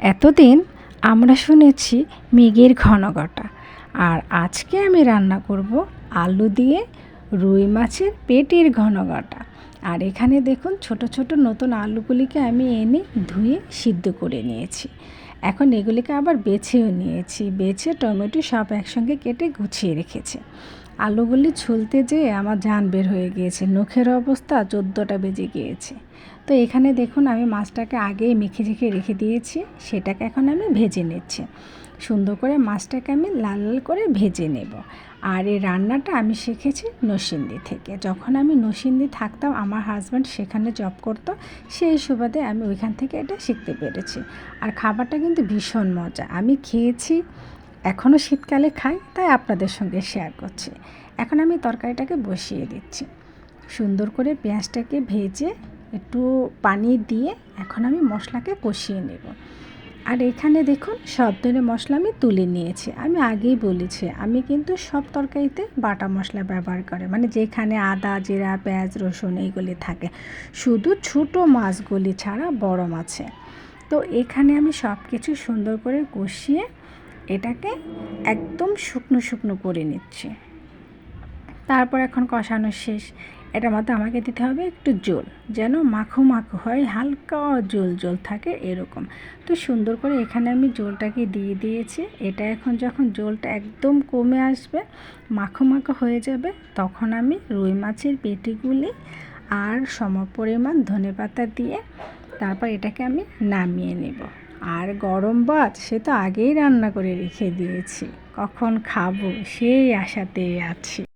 এতদিন আমরা শুনেছি মেঘের ঘনঘটা। আর আজকে আমি রান্না করব আলু দিয়ে রুই মাছের পেটির ঘনঘটা। আর এখানে দেখুন ছোট ছোট নতুন আলুগুলিকে আমি এনে ধুয়ে সিদ্ধ করে নিয়েছি। এখন এগুলিকে আবার বেছেও নিয়েছি। বেছে টমেটো সব একসঙ্গে কেটে গুছিয়ে রেখেছি। আলুগুলি ছুলতে যেয়ে আমার জান বের হয়ে গিয়েছে। নখের অবস্থা চোদ্দোটা বেজে গিয়েছে। তো এখানে দেখুন, আমি মাছটাকে আগেই মেখে ঝেঁকে রেখে দিয়েছি। সেটাকে এখন আমি ভেজে নিচ্ছি। সুন্দর করে মাছটাকে আমি লাল লাল করে ভেজে নেব। আর এই রান্নাটা আমি শিখেছি নসিন্দি থেকে। যখন আমি নসিন্দি থাকতাম, আমার হাজব্যান্ড সেখানে জব করতো, সেই সুবাদে আমি ওইখান থেকে এটা শিখতে পেরেছি। আর খাবারটা কিন্তু ভীষণ মজা। আমি খেয়েছি এখনও শীতকালে খাই, তাই আপনাদের সঙ্গে শেয়ার করছি। এখন আমি তরকারিটাকে বসিয়ে দিচ্ছি। সুন্দর করে পেঁয়াজটাকে ভেজে একটু পানি দিয়ে এখন আমি মশলাকে কষিয়ে নেব। আর এখানে দেখুন, সব ধরনের মশলা আমি তুলে নিয়েছি। আমি আগেই বলেছি, আমি কিন্তু সব তরকারিতে বাটা মশলা ব্যবহার করে। মানে যেখানে আদা, জিরা, পেঁয়াজ, রসুন এইগুলি থাকে, শুধু ছোটো মাছগুলি ছাড়া বড় মাছে। তো এখানে আমি সব কিছু সুন্দর করে কষিয়ে এটাকে একদম শুকনো শুকনো করে নিচ্ছি। তারপর এখন কষানো শেষ। এটার মধ্যে আমাকে দিতে হবে একটু জল, যেন মাখো মাখো হয়, হালকা জল জল থাকে এরকম। তো সুন্দর করে এখানে আমি জলটাকে দিয়ে দিয়েছি। এটা এখন যখন জলটা একদম কমে আসবে, মাখো মাখো হয়ে যাবে, তখন আমি রুই মাছের পেটিগুলি আর সম পরিমাণ ধনে পাতা দিয়ে তারপর এটাকে আমি নামিয়ে নেব। আর গরম ভাত সে তো আগেই রান্না করে রেখে দিয়েছি। কখন খাব সেই আশাতেই আছি।